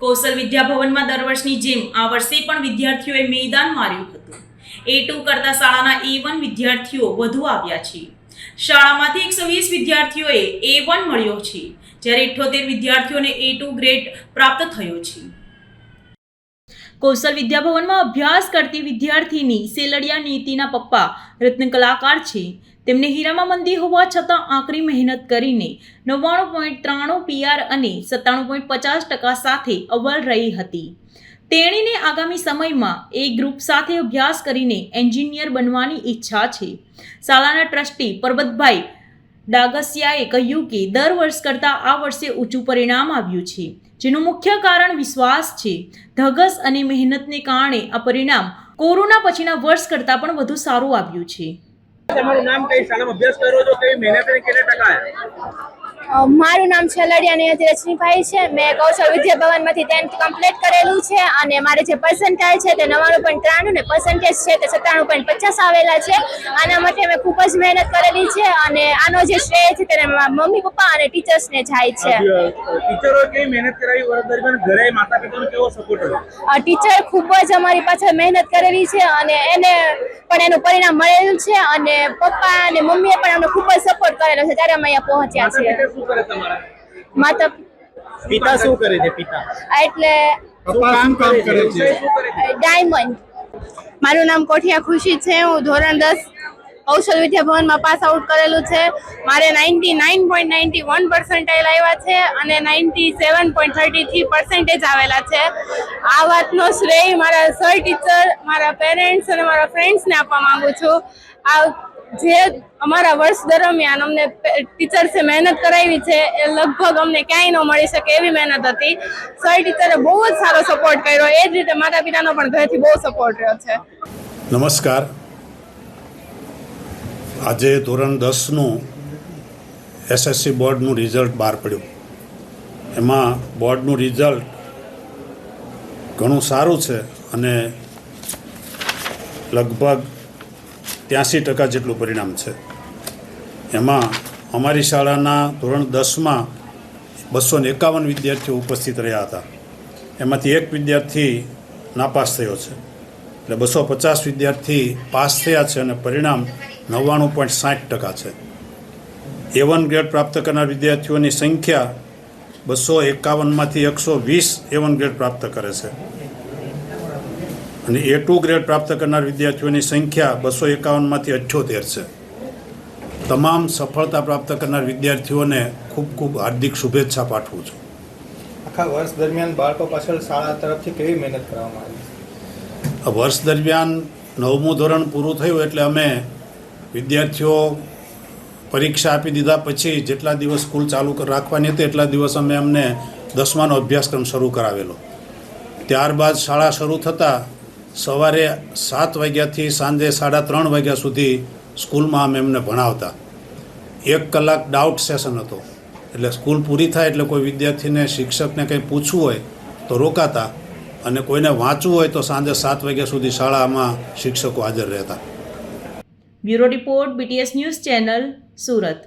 કૌશલ વિદ્યાભવનમાં દર વર્ષની જેમ આ વર્ષે પણ વિદ્યાર્થીઓએ મેદાન માર્યું હતું. એ ટુ કરતા શાળાના એ વન વિદ્યાર્થીઓ વધુ આવ્યા છે. શાળામાંથી એકસો વીસ વિદ્યાર્થીઓએ એ વન મળ્યો છે, જ્યારે ઇઠ્ઠોતેર વિદ્યાર્થીઓને એ ટુ ગ્રેડ પ્રાપ્ત થયો છે. કૌશલ વિદ્યાભવનમાં અભ્યાસ કરતી વિદ્યાર્થીની સેલડિયા નીતિના પપ્પા રત્ન કલાકાર છે. તેમને હીરામાં મંદી હોવા છતાં આકરી મહેનત કરીને નવ્વાણું પોઈન્ટ ત્રાણું પીઆર અને સત્તાણું પોઈન્ટ પચાસ ટકા સાથે અવ્વલ રહી હતી. તેણીને આગામી સમયમાં એ ગ્રુપ સાથે અભ્યાસ કરીને એન્જિનિયર બનવાની ઈચ્છા છે. શાળાના ટ્રસ્ટી પરબતભાઈ ડાગસિયાએ કહ્યું કે, દર વર્ષ કરતાં આ વર્ષે ઊંચું પરિણામ આવ્યું છે. જેનું મુખ્ય કારણ વિશ્વાસ છે. ધગસ અને મહેનતને કારણે આ પરિણામ કોરોના પછીના વર્ષ કરતાં પણ વધુ સારું આવ્યું છે. તમારું નામ કઈ? શાળામાં અભ્યાસ કરો છો? કઈ મહેનત કેટલા ટકા મારું નામ છલડિયા નિયતિ રજનીભાઈ છે મેં કૌશલ વિદ્યાભવનમાંથી ટેન્થ કમ્પ્લીટ કરેલું છે અને મારે જે પર્સન્ટાઇલ છે તે નવ્વાણું પોઈન્ટ ત્રાણું ને પર્સન્ટેજ છે તે સત્તાણું પોઈન્ટ પચાસ આવેલા છે. આના માટે મેં ખૂબ જ મહેનત કરેલી છે અને આનો જે શ્રેય છે તેને મારા મમ્મી પપ્પા અને ટીચર્સને જાય છે. ટીચરો કેવી મહેનત કરાવી? વર્ષ દરમિયાન ઘરે માતા પિતાનો કેવો સપોર્ટ હતો? ટીચર ખૂબ જ અમારી પાછળ મહેનત કરેલી છે અને એને પણ એનું પરિણામ મળેલું છે અને પપ્પા અને મમ્મીએ પણ અમને ખૂબ જ કરેલો છે ત્યારે અમે અહીંયા પહોંચ્યા છીએ. માતા પિતા શું કરે છે પિતા? એટલે કામ કરે છે? ડાયમંડ. મારું નામ કોઠિયા ખુશી છે હું ધોરણ દસ કૌશલ વિદ્યાભવનમાં પાસ આઉટ કરેલું છે. મારે ninety nine point ninety one percentile આવ્યા છે અને ninety seven point thirty three percentage આવેલા છે. આ વાતનો શ્રેય મારા સર ટીચર મારા પેરેન્ટ્સ અને મારા ફ્રેન્ડ્સને આપવા માગું છું. આ જે અમારા વર્ષ દરમિયાન અમને ટીચર્સે મહેનત કરાવી છે, એ લગભગ અમને ક્યાંય ન મળી શકે એવી મહેનત હતી. સર ટીચરે બહુ જ સારો સપોર્ટ કર્યો. એ જ રીતે માતા પિતાનો પણ ઘરેથી બહુ સપોર્ટ રહ્યો છે. નમસ્કાર. આજે ધોરણ દસનું એસએસસી બોર્ડનું રિઝલ્ટ બહાર પડ્યું. એમાં બોર્ડનું રિઝલ્ટ ઘણું સારું છે અને લગભગ ત્યાંસી ટકા જેટલું પરિણામ છે. એમાં અમારી શાળાના ધોરણ દસમાં બસો એકાવન વિદ્યાર્થીઓ ઉપસ્થિત રહ્યા હતા. એમાંથી એક વિદ્યાર્થી નાપાસ થયો છે. એટલે બસો પચાસ વિદ્યાર્થી પાસ થયા છે અને પરિણામ નવ્વાણું પોઈન્ટ સાઠ ટકા છે. એ વન ગ્રેડ પ્રાપ્ત કરનાર વિદ્યાર્થીઓની સંખ્યા બસો એકાવનમાંથી એકસો વીસ એ વન ગ્રેડ પ્રાપ્ત કરે છે. અને એ ટુ ગ્રેડ પ્રાપ્ત કરનાર વિદ્યાર્થીઓની સંખ્યા બસો એકાવનમાંથી અઠ્યોતેર છે. તમામ સફળતા પ્રાપ્ત કરનાર વિદ્યાર્થીઓને ખૂબ ખૂબ હાર્દિક શુભેચ્છા પાઠવું છું. આખા વર્ષ દરમિયાન બાળકો પાછળ શાળા તરફથી કેવી મહેનત કરવામાં આવી? વર્ષ દરમિયાન નવમું ધોરણ પૂરું થયું એટલે અમે વિદ્યાર્થીઓ પરીક્ષા આપી દીધા પછી જેટલા દિવસ સ્કૂલ ચાલુ રાખવાની હતી એટલા દિવસ અમે અમને દસમાનો અભ્યાસક્રમ શરૂ કરાવેલો. ત્યારબાદ શાળા શરૂ થતાં સવારે સાત વાગ્યાથી સાંજે સાડા ત્રણ વાગ્યા સુધી સ્કૂલમાં અમે એમને ભણાવતા. એક કલાક ડાઉટ સેશન હતો. એટલે સ્કૂલ પૂરી થાય એટલે કોઈ વિદ્યાર્થીને, શિક્ષકને કંઈ પૂછવું હોય તો રોકાતા અને કોઈને વાંચવું હોય તો સાંજે સાત વાગ્યા સુધી શાળામાં શિક્ષકો હાજર રહેતા. Bureau report BTS news channel, Surat.